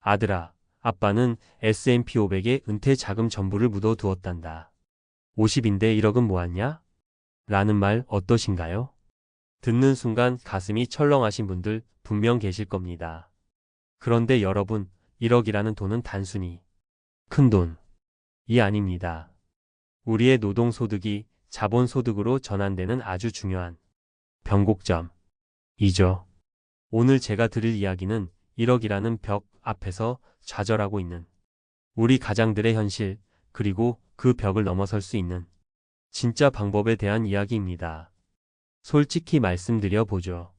아들아, 아빠는 S&P 500에 은퇴 자금 전부를 묻어 두었단다. 50인데 1억은 모았냐? 라는 말 어떠신가요? 듣는 순간 가슴이 철렁하신 분들 분명 계실 겁니다. 그런데 여러분, 1억이라는 돈은 단순히 큰 돈이 아닙니다. 우리의 노동소득이 자본소득으로 전환되는 아주 중요한 변곡점이죠. 오늘 제가 드릴 이야기는 1억이라는 벽 앞에서 좌절하고 있는 우리 가장들의 현실, 그리고 그 벽을 넘어설 수 있는 진짜 방법에 대한 이야기입니다. 솔직히 말씀드려 보죠.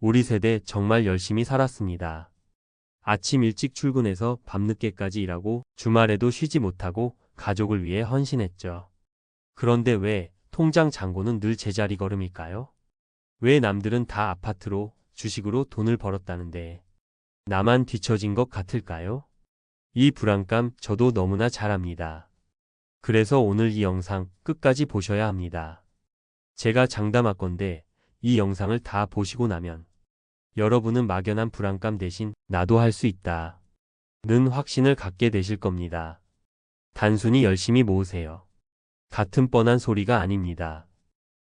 우리 세대 정말 열심히 살았습니다. 아침 일찍 출근해서 밤늦게까지 일하고 주말에도 쉬지 못하고 가족을 위해 헌신했죠. 그런데 왜 통장 잔고는 늘 제자리 걸음일까요? 왜 남들은 다 아파트로 주식으로 돈을 벌었다는데 나만 뒤처진 것 같을까요? 이 불안감 저도 너무나 잘 압니다. 그래서 오늘 이 영상 끝까지 보셔야 합니다. 제가 장담할 건데 이 영상을 다 보시고 나면 여러분은 막연한 불안감 대신 나도 할 수 있다. 는 확신을 갖게 되실 겁니다. 단순히 열심히 모으세요. 같은 뻔한 소리가 아닙니다.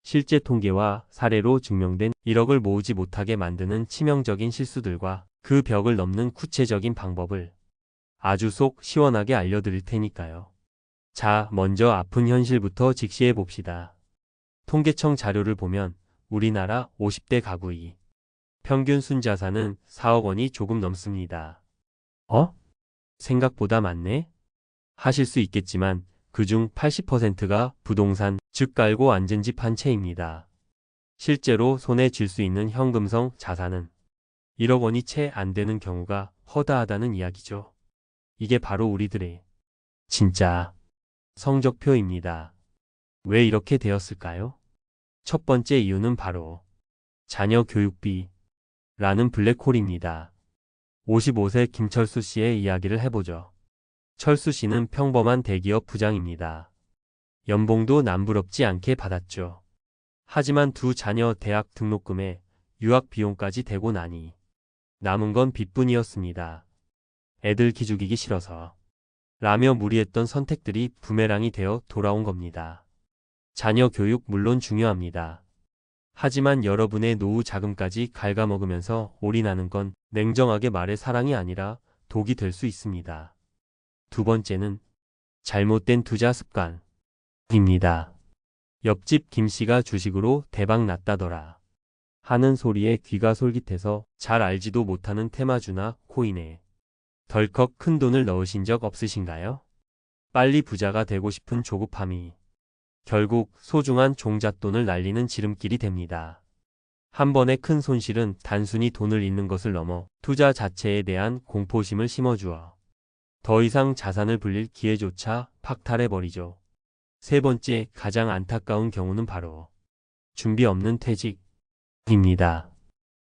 실제 통계와 사례로 증명된 1억을 모으지 못하게 만드는 치명적인 실수들과 그 벽을 넘는 구체적인 방법을 아주 속 시원하게 알려드릴 테니까요. 자, 먼저 아픈 현실부터 직시해 봅시다. 통계청 자료를 보면 우리나라 50대 가구의 평균 순자산은 4억 원이 조금 넘습니다. 어? 생각보다 많네? 하실 수 있겠지만 그중 80%가 부동산, 즉 깔고 앉은 집 한 채입니다. 실제로 손에 쥘 수 있는 현금성 자산은 1억 원이 채 안 되는 경우가 허다하다는 이야기죠. 이게 바로 우리들의 진짜 성적표입니다. 왜 이렇게 되었을까요? 첫 번째 이유는 바로 자녀 교육비라는 블랙홀입니다. 55세 김철수 씨의 이야기를 해보죠. 철수 씨는 평범한 대기업 부장입니다. 연봉도 남부럽지 않게 받았죠. 하지만 두 자녀 대학 등록금에 유학 비용까지 대고 나니 남은 건 빚뿐이었습니다. 애들 기죽이기 싫어서 라며 무리했던 선택들이 부메랑이 되어 돌아온 겁니다. 자녀 교육 물론 중요합니다. 하지만 여러분의 노후 자금까지 갉아먹으면서 올인하는 건 냉정하게 말해 사랑이 아니라 독이 될 수 있습니다. 두 번째는 잘못된 투자 습관입니다. 옆집 김 씨가 주식으로 대박 났다더라. 하는 소리에 귀가 솔깃해서 잘 알지도 못하는 테마주나 코인에 덜컥 큰 돈을 넣으신 적 없으신가요? 빨리 부자가 되고 싶은 조급함이 결국 소중한 종잣돈을 날리는 지름길이 됩니다. 한 번의 큰 손실은 단순히 돈을 잃는 것을 넘어 투자 자체에 대한 공포심을 심어주어 더 이상 자산을 불릴 기회조차 박탈해버리죠. 세 번째 가장 안타까운 경우는 바로 준비 없는 퇴직 입니다.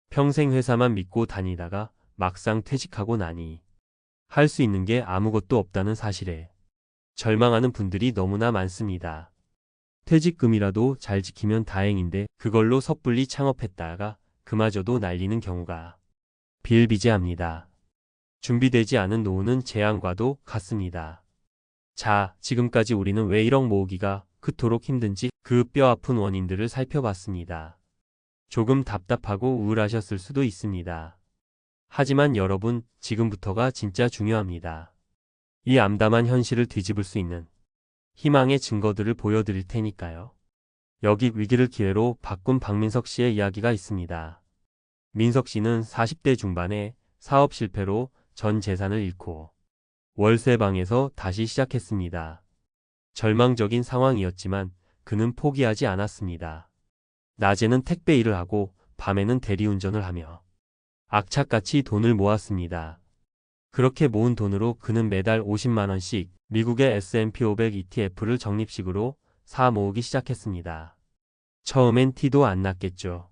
평생 회사만 믿고 다니다가 막상 퇴직하고 나니 할 수 있는 게 아무것도 없다는 사실에 절망하는 분들이 너무나 많습니다. 퇴직금이라도 잘 지키면 다행인데 그걸로 섣불리 창업했다가 그마저도 날리는 경우가 비일비재합니다. 준비되지 않은 노후는 재앙과도 같습니다. 자, 지금까지 우리는 왜 1억 모으기가 그토록 힘든지 그 뼈아픈 원인들을 살펴봤습니다. 조금 답답하고 우울하셨을 수도 있습니다. 하지만 여러분, 지금부터가 진짜 중요합니다. 이 암담한 현실을 뒤집을 수 있는 희망의 증거들을 보여드릴 테니까요. 여기 위기를 기회로 바꾼 박민석 씨의 이야기가 있습니다. 민석 씨는 40대 중반에 사업 실패로 전 재산을 잃고 월세방에서 다시 시작했습니다. 절망적인 상황이었지만 그는 포기하지 않았습니다. 낮에는 택배 일을 하고 밤에는 대리운전을 하며 악착같이 돈을 모았습니다. 그렇게 모은 돈으로 그는 매달 50만원씩 미국의 S&P 500 ETF를 적립식으로 사 모으기 시작했습니다. 처음엔 티도 안 났겠죠.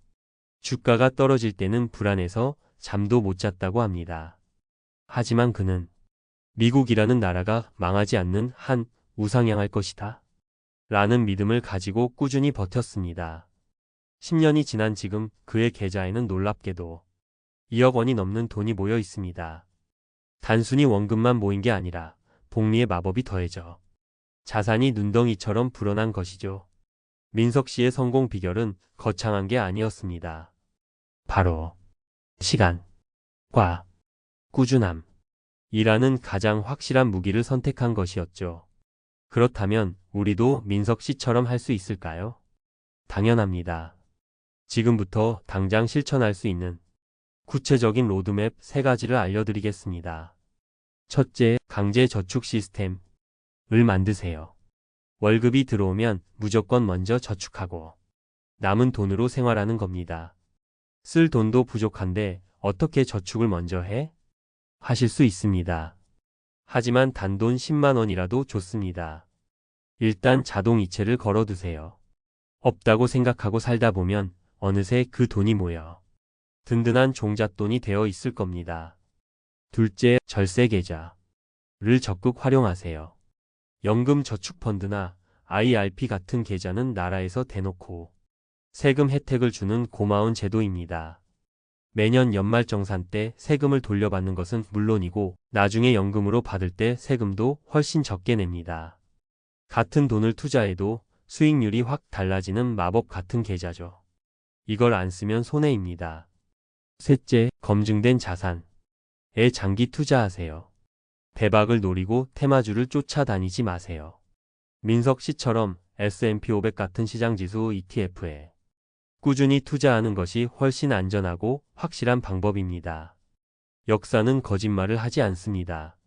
주가가 떨어질 때는 불안해서 잠도 못 잤다고 합니다. 하지만 그는 미국이라는 나라가 망하지 않는 한 우상향할 것이다. 라는 믿음을 가지고 꾸준히 버텼습니다. 10년이 지난 지금 그의 계좌에는 놀랍게도 2억 원이 넘는 돈이 모여 있습니다. 단순히 원금만 모인 게 아니라 복리의 마법이 더해져 자산이 눈덩이처럼 불어난 것이죠. 민석 씨의 성공 비결은 거창한 게 아니었습니다. 바로 시간과 꾸준함. 이라는 가장 확실한 무기를 선택한 것이었죠. 그렇다면 우리도 민석 씨처럼 할 수 있을까요? 당연합니다. 지금부터 당장 실천할 수 있는 구체적인 로드맵 세 가지를 알려드리겠습니다. 첫째, 강제 저축 시스템을 만드세요. 월급이 들어오면 무조건 먼저 저축하고 남은 돈으로 생활하는 겁니다. 쓸 돈도 부족한데 어떻게 저축을 먼저 해? 하실 수 있습니다. 하지만 단돈 10만 원이라도 좋습니다. 일단 자동 이체를 걸어두세요. 없다고 생각하고 살다 보면 어느새 그 돈이 모여 든든한 종잣돈이 되어 있을 겁니다. 둘째, 절세 계좌를 적극 활용하세요. 연금 저축 펀드나 IRP 같은 계좌는 나라에서 대놓고 세금 혜택을 주는 고마운 제도입니다. 매년 연말정산 때 세금을 돌려받는 것은 물론이고 나중에 연금으로 받을 때 세금도 훨씬 적게 냅니다. 같은 돈을 투자해도 수익률이 확 달라지는 마법 같은 계좌죠. 이걸 안 쓰면 손해입니다. 셋째, 검증된 자산에 장기 투자하세요. 대박을 노리고 테마주를 쫓아다니지 마세요. 민석 씨처럼 S&P 500 같은 시장지수 ETF에 꾸준히 투자하는 것이 훨씬 안전하고 확실한 방법입니다. 역사는 거짓말을 하지 않습니다.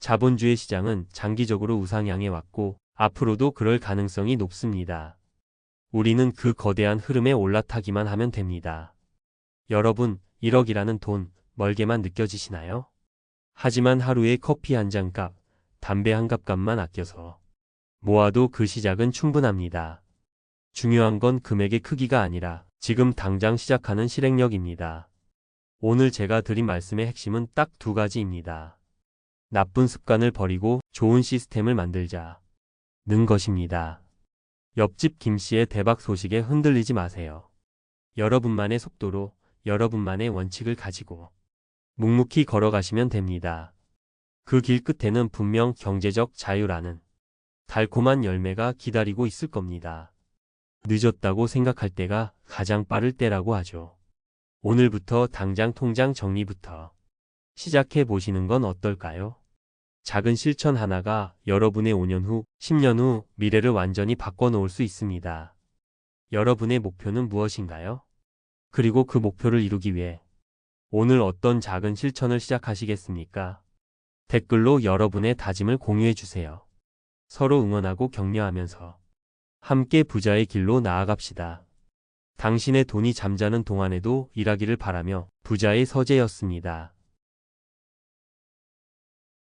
자본주의 시장은 장기적으로 우상향해 왔고 앞으로도 그럴 가능성이 높습니다. 우리는 그 거대한 흐름에 올라타기만 하면 됩니다. 여러분, 1억이라는 돈 멀게만 느껴지시나요? 하지만 하루에 커피 한 잔 값, 담배 한 갑 값만 아껴서 모아도 그 시작은 충분합니다. 중요한 건 금액의 크기가 아니라 지금 당장 시작하는 실행력입니다. 오늘 제가 드린 말씀의 핵심은 딱 두 가지입니다. 나쁜 습관을 버리고 좋은 시스템을 만들자. 는 것입니다. 옆집 김 씨의 대박 소식에 흔들리지 마세요. 여러분만의 속도로 여러분만의 원칙을 가지고 묵묵히 걸어가시면 됩니다. 그 길 끝에는 분명 경제적 자유라는 달콤한 열매가 기다리고 있을 겁니다. 늦었다고 생각할 때가 가장 빠를 때라고 하죠. 오늘부터 당장 통장 정리부터 시작해 보시는 건 어떨까요? 작은 실천 하나가 여러분의 5년 후, 10년 후 미래를 완전히 바꿔놓을 수 있습니다. 여러분의 목표는 무엇인가요? 그리고 그 목표를 이루기 위해 오늘 어떤 작은 실천을 시작하시겠습니까? 댓글로 여러분의 다짐을 공유해 주세요. 서로 응원하고 격려하면서 함께 부자의 길로 나아갑시다. 당신의 돈이 잠자는 동안에도 일하기를 바라며 부자의 서재였습니다.